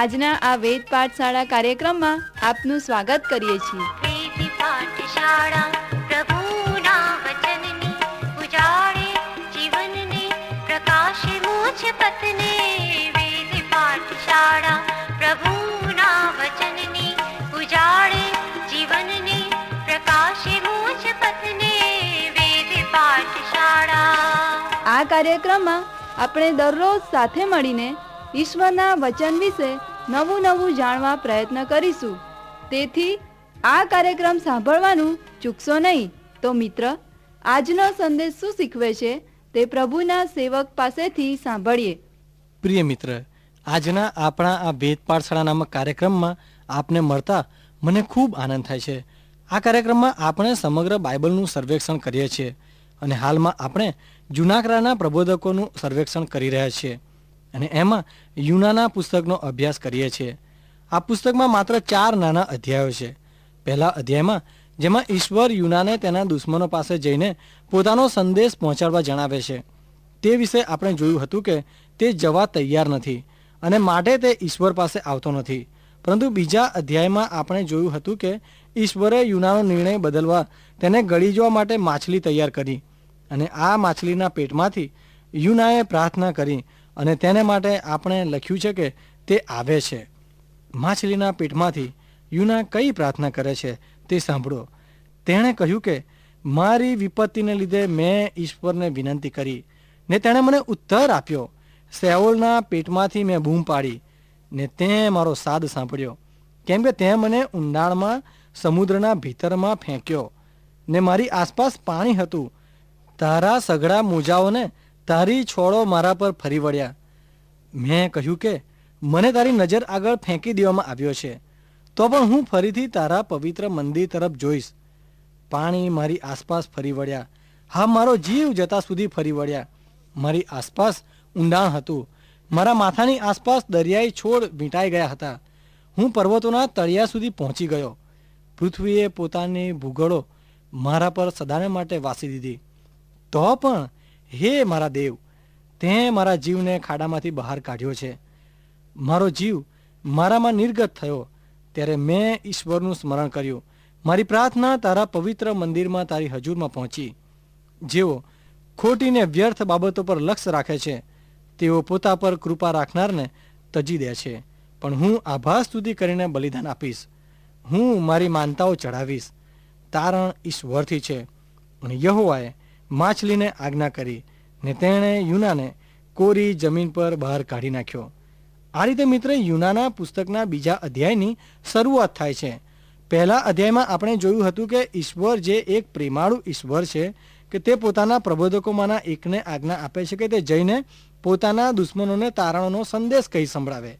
આજના આ વેદ પાઠશાળા કાર્યક્રમમાં આપનું સ્વાગત કરીએ છીએ. પ્રભુના વચનની ઉજાળે જીવનને પ્રકાશે મુझ પતને વેદ પાઠશાળા પ્રભુના વચનની ઉજાળે જીવનને પ્રકાશે મુझ પતને વેદ પાઠશાળા આ કાર્યક્રમમાં આપણે દરરોજ સાથે મળીને ઈશ્વરના વચન વિશે નવું નવું જાણવા પ્રયત્ન કરીશું. તેથી આ કાર્યક્રમ સાંભળવાનું ચૂકશો નહીં. તો મિત્ર, આજનો સંદેશ શું શીખવે છે તે પ્રભુના સેવક પાસેથી સાંભળીએ. પ્રિય મિત્ર, આજના આપણા આ ભેદ પાઠશાળા નામક કાર્યક્રમમાં આપને મળતા મને ખૂબ આનંદ થાય છે. આ કાર્યક્રમમાં આપણે સમગ્ર બાઇબલનું સર્વેક્ષણ કરીએ છીએ અને હાલમાં આપણે જૂનાકરાના પ્રબોધકોનું સર્વેક્ષણ કરી રહ્યા છીએ. અને એમાં યુનાના પુસ્તકનો અભ્યાસ કરીએ છીએ. આ પુસ્તકમાં માત્ર ચાર નાના અધ્યાયો છે. પહેલા અધ્યાયમાં જેમાં ઈશ્વર યુનાને તેના દુશ્મનો પાસે જઈને પોતાનો સંદેશ પહોંચાડવા જણાવે છે. તે વિશે આપણે જોયું હતું કે તે જવા તૈયાર નથી અને માટે તે ઈશ્વર પાસે આવતો નથી. પરંતુ બીજા અધ્યાયમાં આપણે જોયું હતું કે ઈશ્વરે યુનાનો નિર્ણય બદલવા તેને ગળી જવા માટે માછલી તૈયાર કરી. અને આ માછલીના પેટમાંથી યુનાએ પ્રાર્થના કરી અને તેને માટે આપણે લખ્યું છે કે તે આવે છે. માછલીના પેટમાંથી યુના કઈ પ્રાર્થના કરે છે તે સાંભળો. તેણે કહ્યું કે, મારી વિપત્તિને લીધે મેં ઈશ્વરને વિનંતી કરી ને તેણે મને ઉત્તર આપ્યો. સેઓલના પેટમાંથી મેં બૂમ પાડી ને તે મારો સાદ સાંભળ્યો. કેમ કે તે મને ઊંડાણમાં, સમુદ્રના ભીતરમાં ફેંક્યો ને મારી આસપાસ પાણી હતું. તારા સઘળા મોજાઓને તારી છોડો મારા પર ફરી વળ્યા. મેં કહ્યું કે, મને તારી નજર આગળ ફેંકી દેવામાં આવ્યો છે. તો પણ હું ફરીથી તારા પવિત્ર મંદિર તરફ જોઈશ. પાણી મારી આસપાસ ફરી વળ્યા. હા, મારો જીવ જતા સુધી ફરી વળ્યા. મારી આસપાસ ઊંડાણ હતું. મારા માથાની આસપાસ દરિયાઈ છોડ વીંટાઈ ગયા હતા. હું પર્વતોના તળિયા સુધી પહોંચી ગયો. પૃથ્વીએ પોતાની ભૂગોળો મારા પર સદાને માટે વાસી દીધી. તો પણ હે મારા દેવ તે મારા જીવને ખાડામાંથી બહાર કાઢ્યો છે. મારો જીવ મારામાં નિર્ગત થયો, ત્યારે મેં ઈશ્વરનું સ્મરણ કર્યું. મારી પ્રાર્થના તારા પવિત્ર મંદિરમાં તારી હજુરમાં પહોંચી. જેઓ ખોટીને વ્યર્થ બાબતો પર લક્ષ્ય રાખે છે, તેઓ પોતા પર કૃપા રાખનારને તજી દે છે. પણ હું આભાસ સુધી કરીને બલિદાન આપીશ. હું મારી માનતાઓ ચઢાવીશ. તારણ ઈશ્વરથી છે. અને યહોવાએ માછલીને આજ્ઞા કરી ને તેણે યુનાને કોરી જમીન પર બહાર કાઢી નાખ્યો. આ રીતે મિત્ર યુનાના પુસ્તકના બીજા અધ્યાયની શરૂઆત થાય છે. પહેલા અધ્યાયમાં આપણે જોયું હતું કે ઈશ્વર જે એક પ્રેમાળુ ઈશ્વર છે કે તે પોતાના પ્રબોધકોમાંના એકને આજ્ઞા આપે છે કે તે જઈને પોતાના દુશ્મનોને તારણોનો સંદેશ કહી સંભળાવે.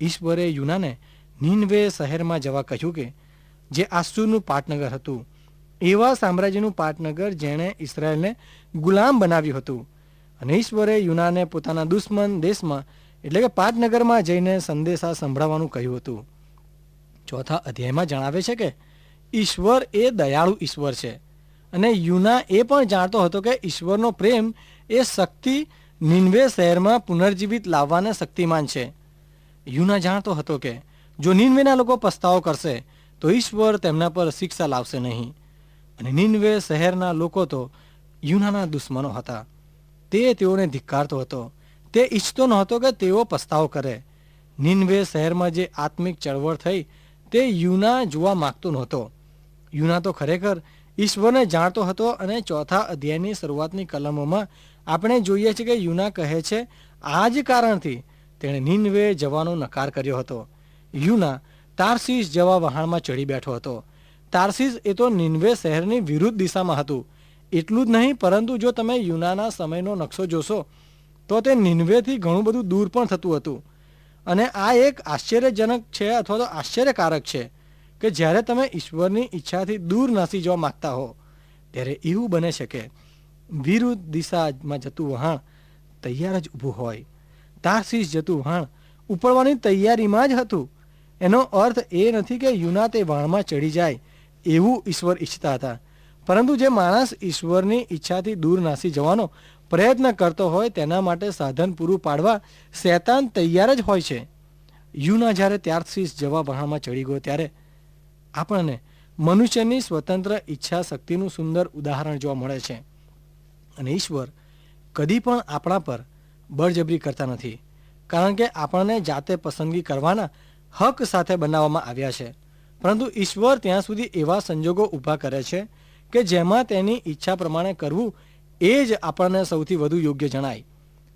ઈશ્વરે યુનાને નીનવે શહેરમાં જવા કહ્યું કે, જે આસુરનું પાટનગર હતું એવા સામ્રાજ્યનું પાટનગર જેણે ઇસરાયલને ગુલામ બનાવ્યું હતું. અને ઈશ્વરે યુનાને પોતાના દુશ્મન દેશમાં, એટલે કે પાટનગરમાં જઈને સંદેશા સંભળાવવાનું કહ્યું હતું. ચોથા અધ્યાયમાં જણાવે છે કે, ઈશ્વર એ દયાળુ ઈશ્વર છે. અને યુના એ પણ જાણતો હતો કે ઈશ્વરનો પ્રેમ એ શક્તિ નિન્વે શહેરમાં પુનર્જીવિત લાવવાને શક્તિમાન છે. યુના જાણતો હતો કે, જો નિન્વેના લોકો પસ્તાવો કરશે, તો ઈશ્વર તેમના પર શિક્ષા લાવશે નહીં. અને નિન્વે શહેરના લોકો તો યુનાના દુશ્મનો હતા. તે તેઓને ધિક્કારતો હતો. તે ઈચ્છતો નહોતો કે તેઓ પસ્તાવો કરે. નિન્વે શહેરમાં જે આત્મિક ચળવળ થઈ તે યુના જોવા માગતો નહોતો. યુના તો ખરેખર ઈશ્વરને જાણતો હતો અને ચોથા અધ્યાયની શરૂઆતની કલમોમાં આપણે જોઈએ છીએ કે યુના કહે છે, આ જ કારણથી તેણે નિન્વે જવાનો નકાર કર્યો હતો. યુના તારસીસ જવા વહાણમાં ચડી બેઠો હતો. તારસીસ એ તો નિન્વે શહેરની વિરુદ્ધ દિશામાં હતું. એટલું જ નહીં, પરંતુ જો તમે યુનાના સમયનો નકશો જોશો, તો તે નિન્વેથી ઘણું બધું દૂર પણ થતું હતું. અને આ એક આશ્ચર્યજનક છે અથવા તો આશ્ચર્યકારક છે કે જ્યારે તમે ઈશ્વરની ઈચ્છાથી દૂર નાસી જવા માગતા હો, ત્યારે એવું બને છે કે વિરુદ્ધ દિશામાં જતું વહાણ તૈયાર જ ઊભું હોય. તારસીસ જતું વહાણ ઉપડવાની તૈયારીમાં જ હતું. એનો અર્થ એ નથી કે યુના તે વાણમાં ચડી જાય એવું ઈશ્વર ઈચ્છતા હતા. પરંતુ જે માણસ ઈશ્વરની ઈચ્છાથી દૂર નાસી જવાનો પ્રયત્ન કરતો હોય તેના માટે સાધન પૂરું પાડવા શેતાન તૈયાર જ હોય છે. યુના જ્યારે ત્યારથી જવા વહાણમાં ચડી ગયો ત્યારે આપણને મનુષ્યની સ્વતંત્ર ઈચ્છા શક્તિનું સુંદર ઉદાહરણ જોવા મળે છે. અને ઈશ્વર કદી પણ આપણા પર બળજબરી કરતા નથી. કારણ કે આપણને જાતે પસંદગી કરવાના હક સાથે બનાવવામાં આવ્યા છે. પરંતુ ઈશ્વર ત્યાં સુધી એવા સંજોગો ઊભા કરે છે કે જેમાં તેની ઈચ્છા પ્રમાણે કરવું એ જ આપણને સૌથી વધુ યોગ્ય જણાય.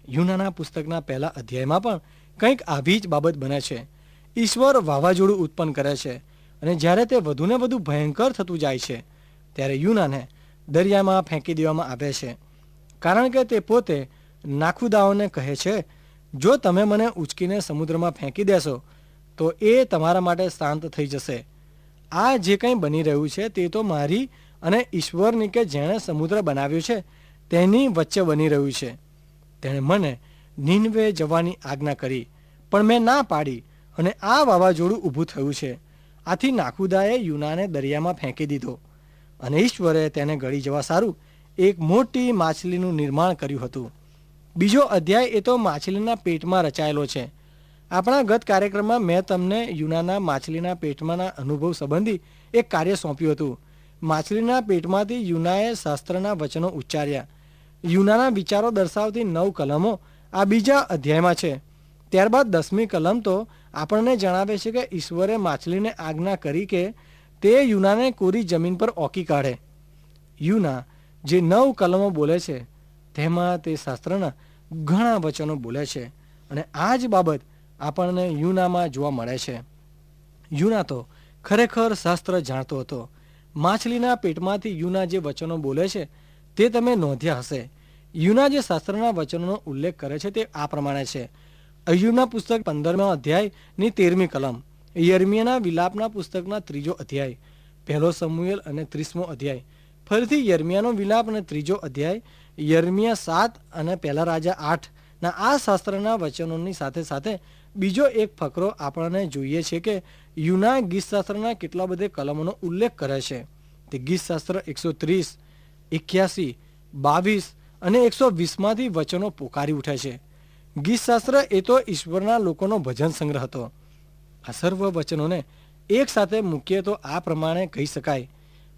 યુનાના પુસ્તકના પહેલા અધ્યાયમાં પણ કંઈક આવી જ બાબત બને છે. ઈશ્વર વાવાઝોડું ઉત્પન્ન કરે છે અને જ્યારે તે વધુને વધુ ભયંકર થતું જાય છે, ત્યારે યુનાને દરિયામાં ફેંકી દેવામાં આવે છે. કારણ કે તે પોતે નાખુદાઓને કહે છે, જો તમે મને ઉચકીને સમુદ્રમાં ફેંકી દેશો, તો એ તમારા માટે શાંત થઈ જશે. આ જે કંઈ બની રહ્યું છે તે તો મારી અને ઈશ્વરની કે જેણે સમુદ્ર બનાવ્યો છે, તેની વચ્ચે બની રહ્યું છે. તેણે મને નીનવે જવાની આજ્ઞા કરી, પણ મેં ના પાડી અને આ વાવાઝોડું ઊભું થયું છે. આથી નાખુદાએ યુનાને દરિયામાં ફેંકી દીધો અને ઈશ્વરે તેને ગળી જવા સારું એક મોટી માછલીનું નિર્માણ કર્યું હતું. બીજો અધ્યાય એ તો માછલીના પેટમાં રચાયેલો છે. આપણા ગત કાર્યક્રમમાં મેં તમને યુનાના માછલીના પેટમાંના અનુભવ સંબંધી એક કાર્ય સોંપ્યું હતું. માછલીના પેટમાંથી યુનાએ શાસ્ત્રના વચનો ઉચ્ચાર્યા. યુનાના વિચારો દર્શાવતી નવ કલમો આ બીજા અધ્યાયમાં છે. ત્યારબાદ દસમી કલમ તો આપણને જણાવે છે કે ઈશ્વરે માછલીને આજ્ઞા કરી કે તે યુનાને કોરી જમીન પર ઓકી કાઢે. યુના, જે નવ કલમો બોલે છે, તેમાં તે શાસ્ત્રના ઘણા વચનો બોલે છે. અને આ જ બાબત આપણને યુનામાં જોવા મળે છે. યુના તો ખરેખર શાસ્ત્ર જાણતો હતો. માછલીના પેટમાંથી યુના જે વચનો બોલે છે, તે તમે નોંધ્યા હશે. યુના જે શાસ્ત્રના વચનોનો ઉલ્લેખ કરે છે તે આ પ્રમાણે છે. અયુબના પુસ્તક પંદરમા અધ્યાયની તેરમી કલમ, યર્મિયાના વિલાપના પુસ્તકના ત્રીજો અધ્યાય, પહેલો સમુએલ અને ત્રીસમો અધ્યાય. ફરીથી યર્મિયાનો વિલાપ અને ત્રીજો અધ્યાય, યર્મિયા સાત અને પહેલા રાજા આઠ ના, આ શાસ્ત્રના વચનોની સાથે સાથે બીજો એક ફકરો આપણને જોઈએ છે કે યુના ગીતશાસ્ત્રના કેટલા બધે કલમોનો ઉલ્લેખ કરે છે. તે ગીતશાસ્ત્ર એકસો ત્રીસ, એક્યાસી, બાવીસ અને એકસો વીસમાંથી વચનો પોકારી ઉઠે છે. ગીતશાસ્ત્ર એ તો ઈશ્વરના લોકોનો ભજન સંગ્રહ હતો. આ સર્વ વચનોને એક સાથે મૂકીએ તો આ પ્રમાણે કહી શકાય.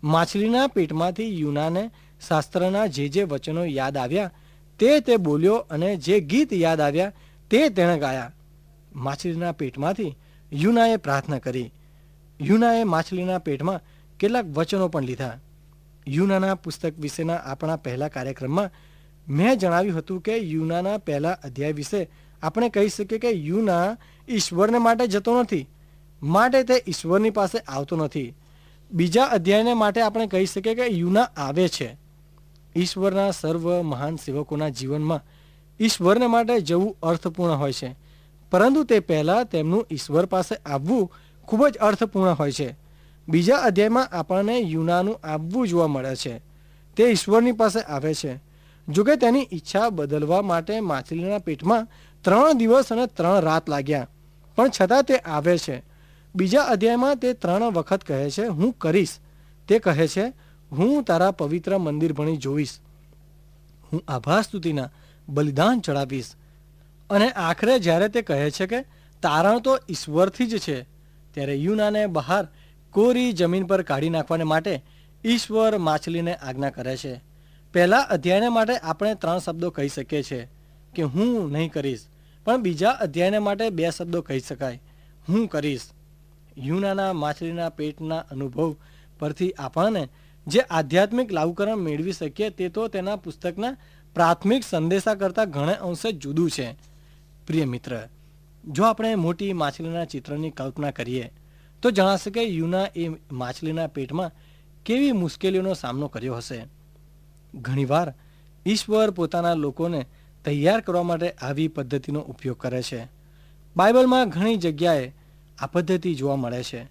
માછલીના પેટમાંથી યુનાને શાસ્ત્રના જે જે વચનો યાદ આવ્યા તે તે બોલ્યો અને જે ગીત યાદ આવ્યા તે તેણે ગાયા. માછલીના પેટમાંથી યુનાએ પ્રાર્થના કરી. યુનાએ માછલીના પેટમાં કેટલાક વચનો પણ લીધા. યુનાના પુસ્તક વિશેના આપણા પહેલા કાર્યક્રમમાં મેં જણાવ્યું હતું કે યુનાના પહેલા અધ્યાય વિશે આપણે કહી શકીએ કે યુના ઈશ્વરને માટે જતો નથી. માટે તે ઈશ્વરની પાસે આવતો નથી. બીજા અધ્યાયને માટે આપણે કહી શકીએ કે યુના આવે છે. ઈશ્વરના સર્વ મહાન સેવકોના જીવનમાં ઈશ્વરને માટે જવું અર્થપૂર્ણ હોય છે. પરંતુ તે પહેલાં તેમનું ઈશ્વર પાસે આવવું ખૂબ જ અર્થપૂર્ણ હોય છે. બીજા અધ્યાયમાં આપણને યુનાનું આવવું જોવા મળે છે. તે ઈશ્વરની પાસે આવે છે. જોકે તેની ઈચ્છા બદલવા માટે માછલીના પેટમાં ત્રણ દિવસ અને ત્રણ રાત લાગ્યા. પણ છતાં તે આવે છે. બીજા અધ્યાયમાં તે ત્રણ વખત કહે છે, હું કરીશ. તે કહે છે હું તારા પવિત્ર મંદિર ભણી જોઈશ. હું આભા સ્તુતિના બલિદાન ચડાવીશ અને આખરે જ્યારે તે કહે છે કે, તારણ તો ઈશ્વરથી જ છે, ત્યારે યુનાને બહાર કોરી જમીન પર કાઢી નાખવાને માટે ઈશ્વર માછલીને આજ્ઞા કરે છે. પહેલા અધ્યાયને માટે આપણે ત્રણ શબ્દો કહી શકીએ છીએ કે હું નહીં કરીશ, પણ બીજા અધ્યાયને માટે બે શબ્દો કહી શકાય, હું કરીશ. યુનાના માછલીના પેટના અનુભવ પરથી આપણને જે આધ્યાત્મિક લાભકરણ મેળવી શકીએ તે તો તેના પુસ્તકના પ્રાથમિક સંદેશા કરતાં ઘણે અંશે જુદું છે. પ્રિય મિત્ર, જો આપણે મોટી માછલીના ચિત્રની કલ્પના કરીએ, તો જણાશે કે યુના એ માછલીના પેટમાં કેવી મુશ્કેલીઓનો સામનો કર્યો હશે. ઘણીવાર ઈશ્વર પોતાના લોકોને તૈયાર કરવા માટે આવી પદ્ધતિનો ઉપયોગ કરે છે. બાઇબલમાં ઘણી જગ્યાએ આ પદ્ધતિ જોવા મળે છે.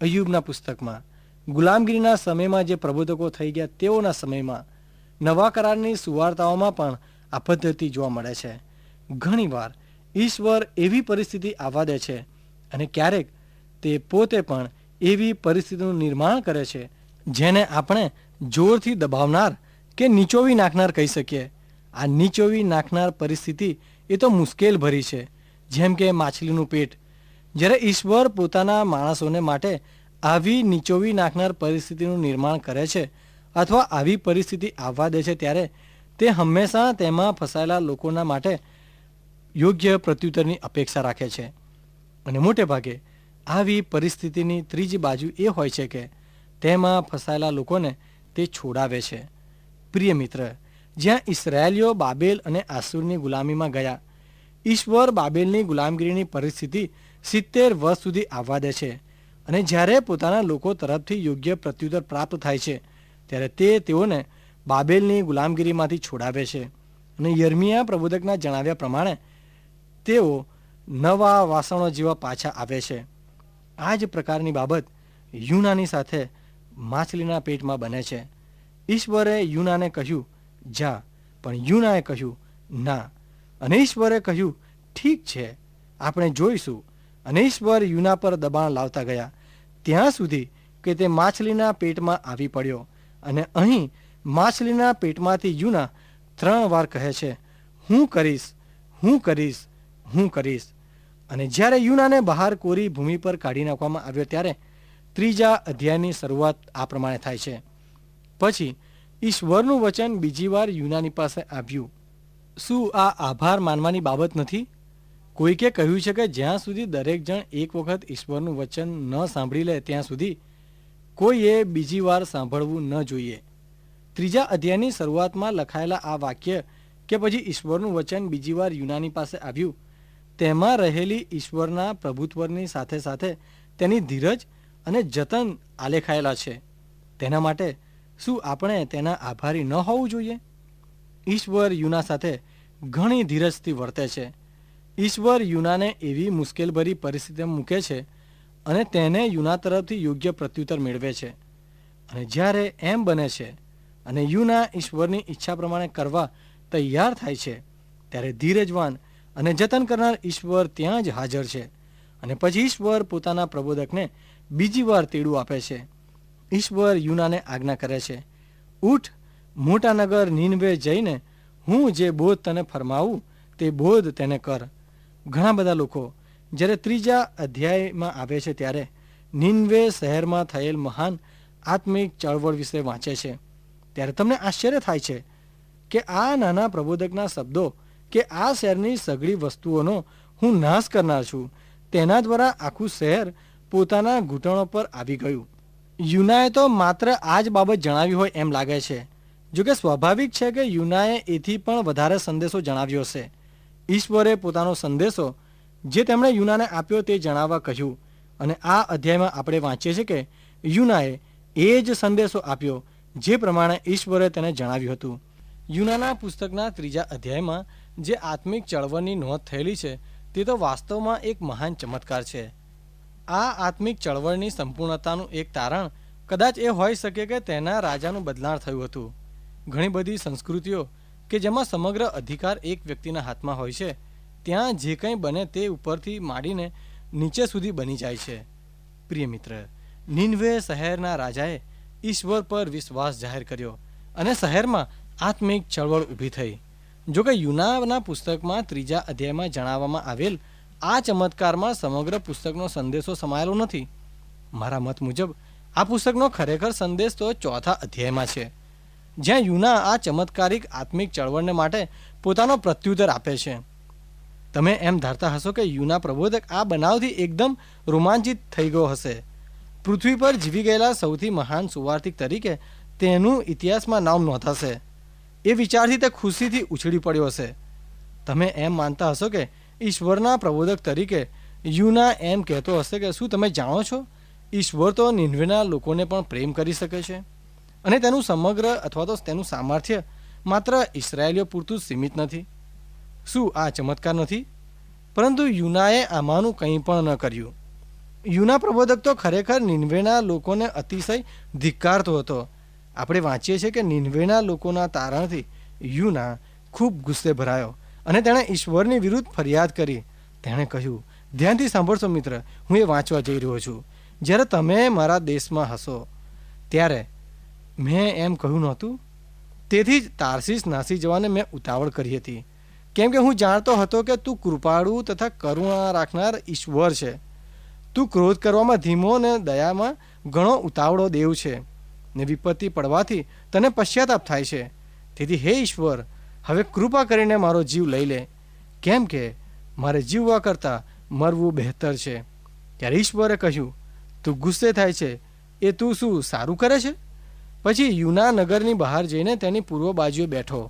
અયુબના પુસ્તકમાં ગુલામગીરીના સમયમાં જે પ્રબોધકો થઈ ગયા તેઓના સમયમાં નવા કરારની સુવાર્તાઓમાં પણ આ પદ્ધતિ જોવા મળે છે. ઘણીવાર ઈશ્વર એવી પરિસ્થિતિ આવવા દે છે અને ક્યારેક તે પોતે પણ એવી પરિસ્થિતિનું નિર્માણ કરે છે જેને આપણે જોરથી દબાવનાર કે નીચોવી નાખનાર કહી શકીએ. આ નીચોવી નાખનાર પરિસ્થિતિ એ તો મુશ્કેલ ભરી છે. જેમ કે માછલીનું પેટ. જ્યારે ઈશ્વર પોતાના માણસોને માટે આવી નીચોવી નાખનાર પરિસ્થિતિનું નિર્માણ કરે છે અથવા આવી પરિસ્થિતિ આવવા દે છે ત્યારે તે હંમેશા તેમાં ફસાયેલા લોકોના માટે યોગ્ય પ્રત્યુત્તરની અપેક્ષા રાખે છે. અને મોટે ભાગે આવી પરિસ્થિતિની ત્રીજી બાજુ એ હોય છે કે તેમાં ફસાયેલા લોકોને તે છોડાવે છે. પ્રિય મિત્ર, જ્યાં ઇસરાયેલીઓ બાબેલ અને આસુરની ગુલામીમાં ગયા, ઈશ્વર બાબેલની ગુલામગીરીની પરિસ્થિતિ સિત્તેર વર્ષ સુધી આવવા દે છે. અને જ્યારે પોતાના લોકો તરફથી યોગ્ય પ્રત્યુત્તર પ્રાપ્ત થાય છે, ત્યારે તે તેઓને બાબેલની ગુલામગીરીમાંથી છોડાવે છે. અને યર્મિયા પ્રબોધકના જણાવ્યા પ્રમાણે, તેઓ નવા વાસણો જેવા પાછા આવે છે. આ જ પ્રકારની બાબત યુનાની સાથે માછલીના પેટમાં બને છે. ઈશ્વરે યુનાને કહ્યું, જા. પણ યુનાએ કહ્યું, ના. અને ઈશ્વરે કહ્યું, ઠીક છે, આપણે જોઈશું અને ઈશ્વર યુના પર દબાણ લાવતા ગયા. ત્યાં સુધી કે તે માછલીના પેટમાં આવી પડ્યો અને અહીં માછલીના પેટમાંથી યુના ત્રણ વાર કહે છે, હું કરીશ હું કરીશ હું કરીશ. અને જ્યારે યુનાને બહાર કોરી ભૂમિ પર કાઢી નાખવામાં આવ્યો ત્યારે ત્રીજા અધ્યાયની શરૂઆત આ પ્રમાણે થાય છે. પછી ઈશ્વરનું વચન બીજી વાર યુનાની પાસે આવ્યું. શું આ આભાર માનવાની બાબત નથી? કોઈકે કહ્યું છે કે જ્યાં સુધી દરેક જણ એક વખત ઈશ્વરનું વચન ન સાંભળી લે, ત્યાં સુધી કોઈએ બીજી વાર સાંભળવું ન જોઈએ. ત્રીજા અધ્યાયની શરૂઆતમાં લખાયેલા આ વાક્ય કે પછી ઈશ્વરનું વચન બીજી વાર યુનાની પાસે આવ્યું, તેમાં રહેલી ઈશ્વરના પ્રભુત્વની સાથે સાથે તેની ધીરજ અને જતન આલેખાયેલા છે. તેના માટે શું આપણે તેના આભારી ન હોવું જોઈએ? ઈશ્વર યુના સાથે ઘણી ધીરજથી વર્તે છે. ઈશ્વર યુનાને એવી મુશ્કેલભરી પરિસ્થિતિમાં મૂકે છે અને તેને યુના તરફથી યોગ્ય પ્રત્યુત્તર મેળવે છે. અને જ્યારે એમ બને છે અને યુના ઈશ્વરની ઈચ્છા પ્રમાણે કરવા તૈયાર થાય છે, ત્યારે ધીરજવાન અને જતન કરનાર ઈશ્વર ત્યાં જ હાજર છે અને પછી ઈશ્વર પોતાના પ્રબોધકને બીજી વાર તેડું આપે છે. ઈશ્વર યુનાને આજ્ઞા કરે છે, ઉઠ, મોટા નગર નીનવે જઈને હું જે બોધ તને ફરમાવું તે બોધ તેને કર. ઘણા બધા લોકો જ્યારે ત્રીજા અધ્યાયમાં આવે છે ત્યારે નિનવે શહેરમાં થયેલ મહાન આત્મિક ચળવળ વિશે વાંચે છે. ત્યારે તમને આશ્ચર્ય થાય છે કે આ નાના પ્રબોધકના શબ્દો કે આ શહેરની સઘળી વસ્તુઓનો હું નાશ કરનાર છું. તેના દ્વારા આખું શહેર પોતાના ઘૂંટણો પર આવી ગયું. યુનાએ તો માત્ર આ જ બાબત જણાવી હોય એમ લાગે છે. જોકે સ્વાભાવિક છે કે યુનાએ એથી પણ વધારે સંદેશો જણાવ્યો હશે. ઈશ્વરે પોતાનો સંદેશો જે તેમણે યુનાને આપ્યો તે જણાવવા કહ્યું. અને આ અધ્યાયમાં આપણે વાંચીએ છીએ કે યુનાએ એ જ સંદેશો આપ્યો જે પ્રમાણે ઈશ્વરે તેને જણાવ્યું હતું. યુનાના પુસ્તકના ત્રીજા અધ્યાયમાં જે આત્મિક ચળવળની નોંધ થયેલી છે તે તો વાસ્તવમાં એક મહાન ચમત્કાર છે. આ આત્મિક ચળવળની સંપૂર્ણતાનું એક તારણ કદાચ એ હોઈ શકે કે તેના રાજાનું બદલાણ થયું હતું. ઘણી બધી સંસ્કૃતિઓ કે જેમાં સમગ્ર અધિકાર એક વ્યક્તિના હાથમાં હોય છે, ત્યાં જે કંઈ બને તે ઉપરથી માંડીને નીચે સુધી બની જાય છે. પ્રિય મિત્ર, નિન્વે શહેરના રાજાએ ઈશ્વર પર વિશ્વાસ જાહેર કર્યો અને શહેરમાં આત્મિક ચળવળ ઊભી થઈ. જોકે યુનાના પુસ્તકમાં ત્રીજા અધ્યાયમાં જણાવવામાં આવેલ, આ ચમત્કારમાં સમગ્ર પુસ્તકનો સંદેશો સમાયેલો નથી. મારા મત મુજબ, આ પુસ્તકનો ખરેખર સંદેશ તો ચોથા અધ્યાયમાં છે. જ્યાં યુના આ ચમત્કારિક આત્મિક ચળવળને માટે પોતાનો પ્રત્યુત્તર આપે છે. તમે એમ ધારતા હશો કે યુના પ્રબોધક આ બનાવથી એકદમ રોમાંચિત થઈ ગયો હશે. પૃથ્વી પર જીવી ગયેલા સૌથી મહાન સુવાર્થિક તરીકે તેનું ઇતિહાસમાં નામ નોંધાશે. એ વિચારથી તે ખુશીથી ઉછળી પડ્યો હશે. તમે એમ માનતા હશો કે ઈશ્વરના પ્રબોધક તરીકે યુના એમ કહેતો હશે કે શું તમે જાણો છો? ઈશ્વર તો નિન્વેના લોકોને પણ પ્રેમ કરી શકે છે. અને તેનું સમગ્ર અથવા તો તેનું સામર્થ્ય માત્ર ઇસરાયેલીઓ પૂરતું સીમિત નથી. શું આ ચમત્કાર નથી? પરંતુ યુનાએ આમાંનું કંઈ પણ ન કર્યું. યુના પ્રબોધક તો ખરેખર નિન્વેના લોકોને અતિશય ધિક્કારતો હતો. આપણે વાંચીએ છીએ કે નિન્વેના લોકોના તારણથી યુના ખૂબ ગુસ્સે ભરાયો અને તેણે ઈશ્વરની વિરુદ્ધ ફરિયાદ કરી. તેણે કહ્યું, ધ્યાનથી સાંભળશો મિત્ર, હું એ વાંચવા જઈ રહ્યો છું. જ્યારે તમે મારા દેશમાં હશો, ત્યારે મેં એમ કહ્યું નહોતું. તેથી જ તારસીસ નાસી જવાને મેં ઉતાવળ કરી હતી. કેમ કે હું જાણતો હતો કે તું કૃપાળુ તથા કરુણા રાખનાર ઈશ્વર છે. તું ક્રોધ કરવામાં ધીમો ને દયામાં ઘણો ઉતાવળો દેવ છે ને વિપત્તિ પડવાથી તને પશ્ચાતાપ થાય છે. તેથી હે ઈશ્વર, હવે કૃપા કરીને મારો જીવ લઈ લે. કેમ કે મારે જીવવા કરતાં મરવું બહેતર છે. ત્યારે ઈશ્વરે કહ્યું, તું ગુસ્સે થાય છે. એ તું શું સારું કરે છે? પછી યુના નગરની બહાર જઈને તેની પૂર્વ બાજુએ બેઠો.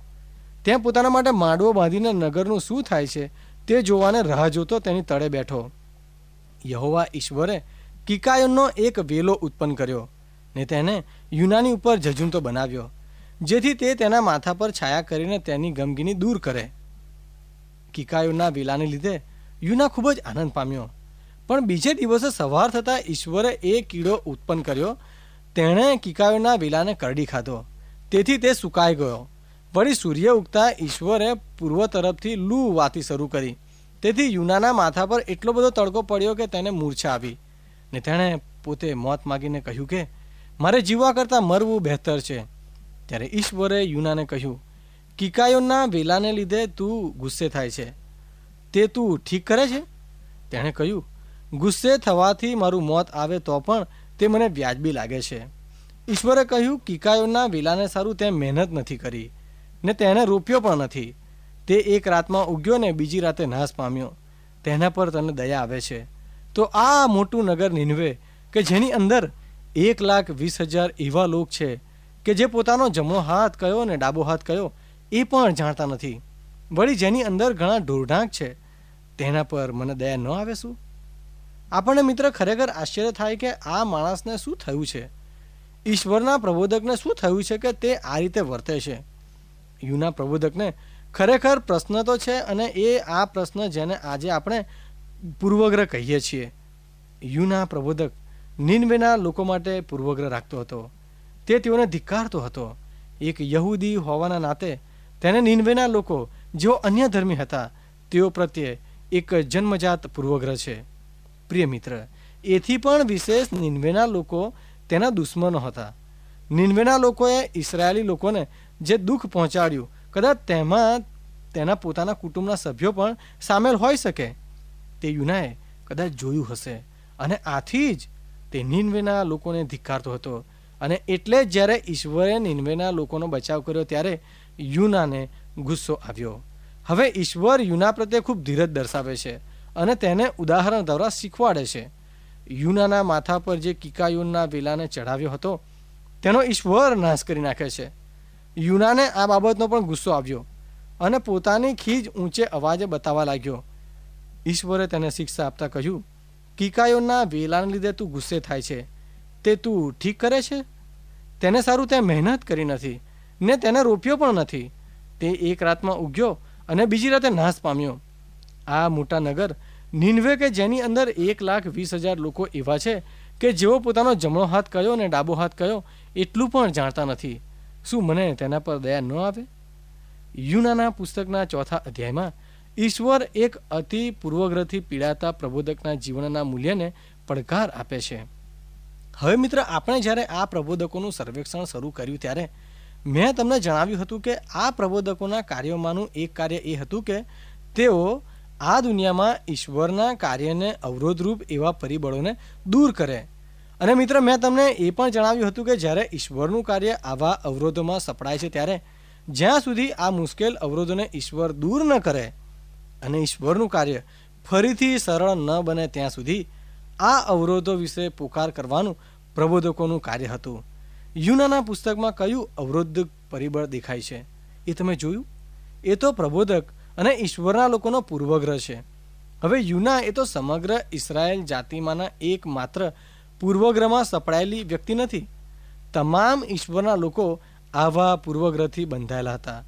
ત્યાં પોતાના માટે માંડવો બાંધીને નગરનું શું થાય છે તે જોવાને રાહ જોતો તેની તળે બેઠો. યહોવા ઈશ્વરે કિકાયોનનો એક વેલો ઉત્પન્ન કર્યો ને તેને યુનાની ઉપર જજુમતો બનાવ્યો, જેથી તે તેના માથા પર છાયા કરીને તેની ગમગીની દૂર કરે. કિકાયોના વેલાને લીધે યુના ખૂબ જ આનંદ પામ્યો. પણ બીજે દિવસે સવાર થતાં ઈશ્વરે એ કીડો ઉત્પન્ન કર્યો તેણે કિકાયોના વિલાને કરડી ખાધો. તેથી તે સુકાઈ ગયો. વળી સૂર્ય ઉગતા ઈશ્વરે પૂર્વ તરફથી લૂ વાતી શરૂ કરી. તેથી યુનાના માથા પર એટલો બધો તડકો પડ્યો કે તેને મૂર્છા આવી. ને તેણે પોતે મોત માગીને કહ્યું કે, મારે જીવવા કરતાં મરવું બહેતર છે. ત્યારે ઈશ્વરે યુનાને કહ્યું, કિકાયોના વેલાને લીધે તું ગુસ્સે થાય છે. તે તું ઠીક કરે છે? તેણે કહ્યું, ગુસ્સે થવાથી મારું મોત આવે તો પણ તે મને વ્યાજબી લાગે છે. ઈશ્વરે કહ્યું, કિકાયોના વિલાને સારું તે મહેનત નથી કરી, ને તેને રોપ્યો પણ નથી. તે એક રાતમાં ઉગ્યો ને બીજી રાતે નાશ પામ્યો. તેના પર તને દયા આવે છે. તો આ મોટું નગર નીનવે, કે જેની અંદર એક લાખ વીસ હજાર એવા લોક છે, કે જે પોતાનો જમણો હાથ કયો ને ડાબો હાથ કયો, એ પણ જાણતા નથી. વળી જેની અંદર ઘણા ઢોરઢાંક છે, તેના પર મને દયા ન આવે શું? આપણને મિત્ર ખરેખર આશ્ચર્ય થાય કે આ માણસને શું થયું છે? ઈશ્વરના પ્રબોધકને શું થયું છે કે તે આ રીતે વર્તે છે? યુના પ્રબોધકને ખરેખર પ્રશ્ન તો છે અને એ આ પ્રશ્ન જેને આજે આપણે પૂર્વગ્રહ કહીએ છીએ. યુના પ્રબોધક નિનવેના લોકો માટે પૂર્વગ્રહ રાખતો હતો. તે તેઓને ધિક્કારતો હતો. એક યહૂદી હોવાના નાતે તેને નિનવેના લોકો જેઓ અન્ય ધર્મી હતા, તેઓ પ્રત્યે એક જન્મજાત પૂર્વગ્રહ છે. પ્રિય મિત્ર, એથી પણ વિશેષ નિનવેના લોકો તેના દુશ્મનો હતા. નિનવેના લોકોએ ઇસરાયેલી લોકોને જે દુઃખ પહોંચાડ્યું, કદાચ તેમાં તેના પોતાના કુટુંબના સભ્યો પણ સામેલ હોઈ શકે. તે યુનાએ કદાચ જોયું હશે અને આથી જ તે નિનવેના લોકોને ધિક્કારતો હતો. અને એટલે જ જ્યારે ઈશ્વરે નિનવેના લોકોનો બચાવ કર્યો ત્યારે યુનાને ગુસ્સો આવ્યો. હવે ઈશ્વર યુના પ્રત્યે ખૂબ ધીરજ દર્શાવે છે. અને તેને ઉદાહરણ દ્વારા શીખવાડે છે. યુનાના માથા પર જે કિકાયુનના વેલાને ચઢાવ્યો હતો, તેનો ઈશ્વર નાશ કરી નાખે છે. યુનાને આ બાબતનો પણ ગુસ્સો આવ્યો અને પોતાની ખીજ ઊંચે અવાજે બતાવવા લાગ્યો. ઈશ્વરે તેને શિક્ષા આપતા કહ્યું કિકાયોના વેલાને લીધે તું ગુસ્સે થાય છે. તે તું ઠીક કરે છે? તેને સારું તે મહેનત કરી નથી, ને તેને રોપ્યો પણ નથી. તે એક રાતમાં ઉગ્યો અને બીજી રાતે નાશ પામ્યો. આ મોટા નગર નિન્વે કે જેની અંદર એક લાખ વીસ હજાર લોકો એવા છે કે જેઓ પોતાનો જમણો હાથ કયો ને ડાબો હાથ કયો એટલું પણ જાણતા નથી. શું મને તેના પર દયા ન આવે? યુનાના પુસ્તકના ચોથા અધ્યાયમાં ઈશ્વર એક અતિ પૂર્વગ્રહથી પીડાતા પ્રબોધકના જીવનના મૂલ્યને પડકાર આપે છે. હવે મિત્ર, આપણે જ્યારે આ પ્રબોધકોનું સર્વેક્ષણ શરૂ કર્યું ત્યારે મેં તમને જણાવ્યું હતું કે આ પ્રબોધકોના કાર્યોમાંનું એક કાર્ય એ હતું કે તેઓ આ દુનિયામાં ઈશ્વરના કાર્યને અવરોધરૂપ એવા પરિબળોને દૂર કરે. અને મિત્ર, મેં તમને એ પણ જણાવ્યું હતું કે જ્યારે ઈશ્વરનું કાર્ય આવા અવરોધોમાં સપડાય છે ત્યારે જ્યાં સુધી આ મુશ્કેલ અવરોધોને ઈશ્વર દૂર ન કરે અને ઈશ્વરનું કાર્ય ફરીથી સરળ ન બને ત્યાં સુધી આ અવરોધો વિશે પુકાર કરવાનું પ્રબોધકોનું કાર્ય હતું. યુનાના પુસ્તકમાં કયું અવરોધ પરિબળ દેખાય છે? એ તમે જોયું? એ તો પ્રબોધક અને ઈશ્વરના લોકોનો પૂર્વગ્રહ છે. હવે યુના એ તો સમગ્ર ઇસરાયેલ જાતિમાંના એક માત્ર પૂર્વગ્રહમાં સપડાયેલી વ્યક્તિ નથી. તમામ ઈશ્વરના લોકો આવા પૂર્વગ્રહથી બંધાયેલા હતા.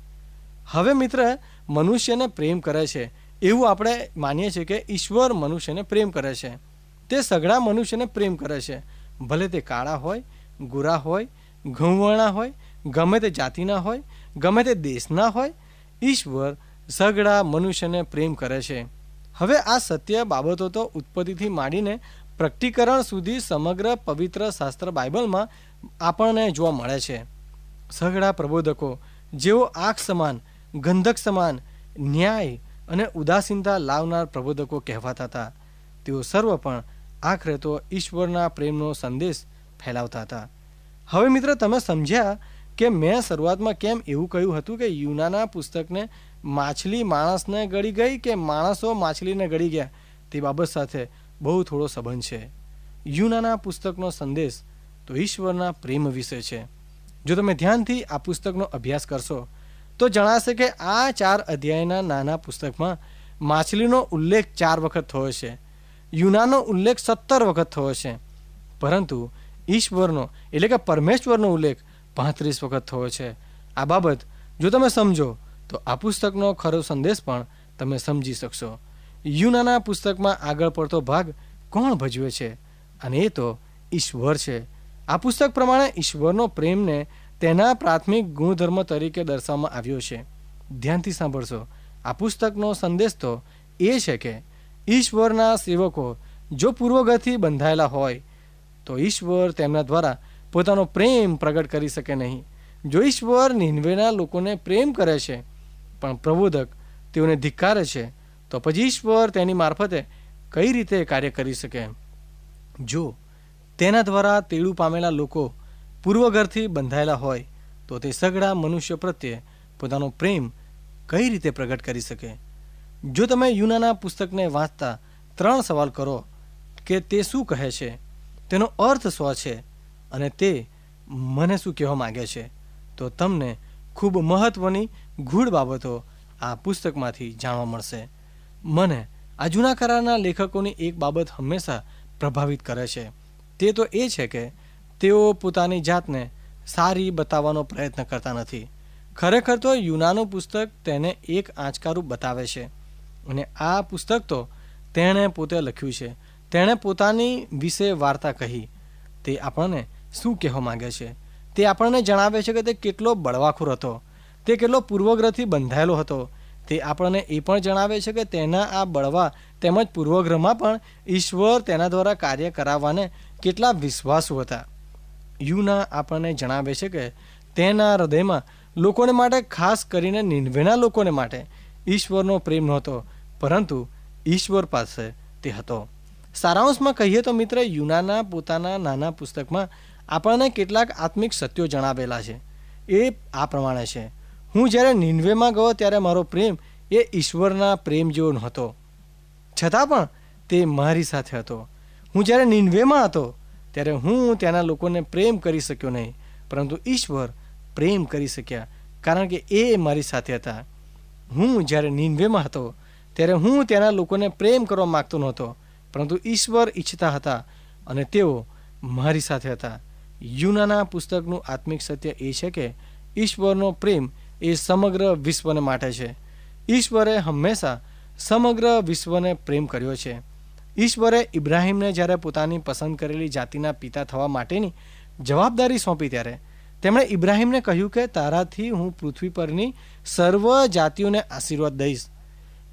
હવે મિત્ર, મનુષ્યને પ્રેમ કરે છે. એવું આપણે માનીએ છીએ કે ઈશ્વર મનુષ્યને પ્રેમ કરે છે. તે સઘળા મનુષ્યને પ્રેમ કરે છે. ભલે તે કાળા હોય, ગોરા હોય, ઘઉંવર્ણા હોય, ગમે તે જાતિના હોય, ગમે તે દેશના હોય, ઈશ્વર સઘળા મનુષ્યને પ્રેમ કરે છે. હવે આ સત્ય બાબતો તો ઉત્પત્તિથી માંડીને પ્રકટીકરણ સુધી સમગ્ર પવિત્ર શાસ્ત્ર બાઇબલમાં આપણને જોવા મળે છે. સઘળા પ્રબોધકો, જેઓ આંખ સમાન, ગંધક સમાન, ન્યાય અને ઉદાસીનતા લાવનાર પ્રબોધકો કહેવાતા હતા. તેઓ સર્વ પણ આખરે તો ઈશ્વરના પ્રેમનો સંદેશ ફેલાવતા હતા. હવે મિત્ર, તમે સમજ્યા કે મેં શરૂઆતમાં કેમ એવું કહ્યું હતું કે યુનાના પુસ્તકને માછલી માણસને ગળી ગઈ કે માણસો માછલીને ગળી ગયા? તે બાબત સાથે બહુ થોડો સંબંધ છે. યુનાના પુસ્તકનો સંદેશ તો ઈશ્વરના પ્રેમ વિશે છે. જો તમે ધ્યાનથી આ પુસ્તકનો અભ્યાસ કરશો, તો જણાશે કે આ ચાર અધ્યાયના નાના પુસ્તકમાં માછલીનો ઉલ્લેખ ચાર વખત થયો છે. યુનાનો ઉલ્લેખ સત્તર વખત થયો છે. પરંતુ ઈશ્વરનો, એટલે કે પરમેશ્વરનો ઉલ્લેખ પાંત્રીસ વખત થયો છે. આ બાબત જો તમે સમજો તો આ પુસ્તકનો ખરો સંદેશ પણ તમે સમજી શકશો. યુનાના પુસ્તકમાં આગળ પડતો ભાગ કોણ ભજવે છે? અને એ તો ઈશ્વર છે. આ પુસ્તક પ્રમાણે ઈશ્વરનો પ્રેમને તેના પ્રાથમિક ગુણધર્મ તરીકે દર્શાવવામાં આવ્યો છે. ધ્યાનથી સાંભળશો. આ પુસ્તકનો સંદેશ તો એ છે કે ઈશ્વરના સેવકો જો પૂર્વગથી બંધાયેલા હોય, તો ઈશ્વર તેમના દ્વારા પોતાનો પ્રેમ પ્રગટ કરી શકે નહીં. જો ઈશ્વર નિન્વેના લોકોને પ્રેમ કરે છે પણ પ્રબોધક તેઓને ધિક્કારે છે, તો પછી ઈશ્વર તેની મારફતે કઈ રીતે કાર્ય કરી શકે? જો તેના દ્વારા તેડું પામેલા લોકો પૂર્વઘરથી બંધાયેલા હોય, તો તે સગડા મનુષ્ય પ્રત્યે પોતાનો પ્રેમ કઈ રીતે પ્રગટ કરી શકે? જો તમે યુનાના પુસ્તકને વાંચતા ત્રણ સવાલ કરો કે તે શું કહે છે, તેનો અર્થ શું છે અને તે મને શું કહેવા માગે છે, તો તમને ખૂબ મહત્ત્વની ગૂઢ બાબતો આ પુસ્તકમાંથી જાણવા મળશે. મને આ જૂના કરારના લેખકોની એક બાબત હંમેશા પ્રભાવિત કરે છે. તે તો એ છે કે તેઓ પોતાની જાતને સારી બતાવવાનો પ્રયત્ન કરતા નથી. ખરેખર તો યુનાનું પુસ્તક તેને એક આંચકારૂપ બતાવે છે. અને આ પુસ્તક તો તેણે પોતે લખ્યું છે. તેણે પોતાની વિશે વાર્તા કહી. તે આપણને શું કહેવા માંગે છે? તે આપણને જણાવે છે કે તે કેટલો બળવાખોર હતો. તે કેટલો પૂર્વગ્રહથી બંધાયેલો હતો. તે આપણને એ પણ જણાવે છે કે તેના આ બળવા તેમજ પૂર્વગ્રહમાં પણ ઈશ્વર તેના દ્વારા કાર્ય કરાવવાને કેટલા વિશ્વાસુ હતા. યુના આપણને જણાવે છે કે તેના હૃદયમાં લોકોને માટે ખાસ કરીને નિન્વેના લોકોને માટે ઈશ્વરનો પ્રેમ નહોતો, પરંતુ ઈશ્વર પાસે તે હતો. સારાંશમાં કહીએ તો મિત્ર, યુનાના પોતાના નાના પુસ્તકમાં આપણને કેટલાક આત્મિક સત્યો જણાવેલા છે. એ આ પ્રમાણે છે. હું જ્યારે નિન્વેમાં ગયો ત્યારે મારો પ્રેમ એ ઈશ્વરના પ્રેમ જેવો નહોતો. છતાં પણ તે મારી સાથે હતો. હું જ્યારે નિન્વેમાં હતો ત્યારે હું ત્યાંના લોકોને પ્રેમ કરી શક્યો નહીં, પરંતુ ઈશ્વર પ્રેમ કરી શક્યા, કારણ કે એ મારી સાથે હતા. હું જ્યારે નિન્વેમાં હતો ત્યારે હું ત્યાંના લોકોને પ્રેમ કરવા માગતો નહોતો, પરંતુ ઈશ્વર ઈચ્છતા હતા અને તેઓ મારી સાથે હતા. યુનાના પુસ્તકનું આત્મિક સત્ય એ છે કે ઈશ્વરનો પ્રેમ એ સમગ્ર વિશ્વને માટે છે. ઈશ્વરે હંમેશા સમગ્ર વિશ્વને પ્રેમ કર્યો છે. ઈશ્વરે ઇબ્રાહિમને જ્યારે પોતાની પસંદ કરેલી જાતિના પિતા થવા માટેની જવાબદારી સોંપી ત્યારે તેમણે ઇબ્રાહિમને કહ્યું કે તારાથી હું પૃથ્વી પરની સર્વ જાતિઓને આશીર્વાદ દઈશ.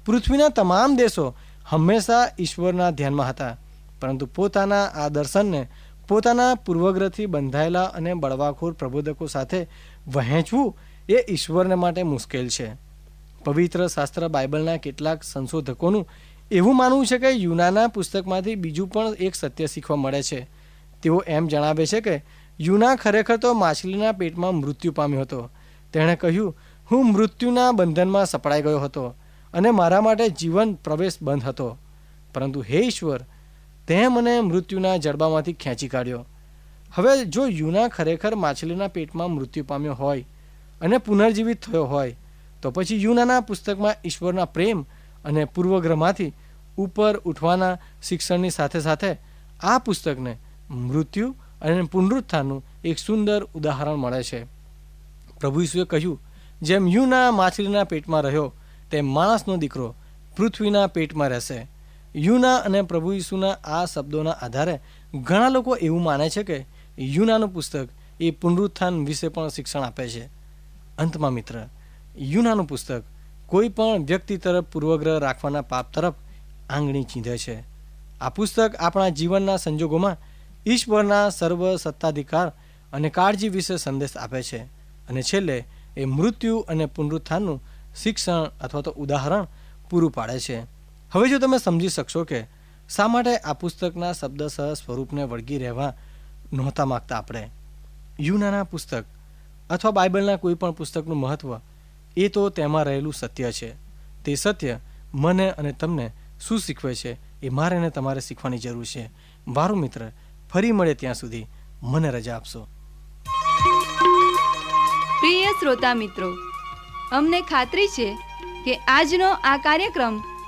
પૃથ્વીના તમામ દેશો હંમેશા ઈશ્વરના ધ્યાનમાં હતા, પરંતુ પોતાના આ દર્શનને પોતાના પૂર્વગ્રહથી બંધાયેલા અને બળવાખોર પ્રબોધકો સાથે વહેંચવું એ ઈશ્વરને માટે મુશ્કેલ છે. પવિત્ર શાસ્ત્ર બાઇબલના કેટલાક સંશોધકોનું એવું માનવું છે કે યુનાના પુસ્તકમાંથી બીજું પણ એક સત્ય શીખવા મળે છે. તેઓ એમ જણાવે છે કે યુના ખરેખર તો માછલીના પેટમાં મૃત્યુ પામ્યો હતો. તેણે કહ્યું, હું મૃત્યુના બંધનમાં સપડાઈ ગયો હતો અને મારા માટે જીવન પ્રવેશ બંધ હતો. પરંતુ હે ઈશ્વર તે મને મૃત્યુના જડબામાંથી ખેંચી કાઢ્યો. હવે જો યુના ખરેખર માછલીના પેટમાં મૃત્યુ પામ્યો હોય અને પુનર્જીવિત થયો હોય, તો પછી યુનાના પુસ્તકમાં ઈશ્વરના પ્રેમ અને પૂર્વગ્રહમાંથી ઉપર ઉઠવાના શિક્ષણની સાથે સાથે આ પુસ્તકને મૃત્યુ અને પુનરુત્થાનનું એક સુંદર ઉદાહરણ મળે છે. પ્રભુ ઈસુએ કહ્યું, જેમ યુના માછલીના પેટમાં રહ્યો, તેમ માણસનો દીકરો પૃથ્વીના પેટમાં રહેશે. યુના અને પ્રભુ ઈસુના આ શબ્દોના આધારે ઘણા લોકો એવું માને છે કે યુનાનું પુસ્તક એ પુનરુત્થાન વિશે પણ શિક્ષણ આપે છે. અંતમાં મિત્ર, યુનાનું પુસ્તક કોઈ પણ વ્યક્તિ તરફ પૂર્વગ્રહ રાખવાના પાપ તરફ આંગળી ચીંધે છે. આ પુસ્તક આપણા જીવનના સંજોગોમાં ઈશ્વરના સર્વ સત્તાધિકાર અને કાળજી વિશે સંદેશ આપે છે અને છેલ્લે એ મૃત્યુ અને પુનરુત્થાનનું શિક્ષણ અથવા તો ઉદાહરણ પૂરું પાડે છે. હવે જો તમે સમજી શકશો કે શા માટે આ પુસ્તકના શબ્દસહ સ્વરૂપને વળગી રહેવા નહોતા માગતા આપણે? યુનાના પુસ્તક અથવા બાઇબલના કોઈ પણ પુસ્તકનું મહત્વ, એ તો તેમાં રહેલું સત્ય છે. તે સત્ય મને અને તમને શું શીખવે છે એ મારે ને તમારે શીખવાની જરૂર છે. મારું મિત્ર, ફરી મળે ત્યાં સુધી. મને રજા આપશો. પ્રિય શ્રોતા મિત્રો, અમને ખાતરી છે કે આજનો આ કાર્યક્રમ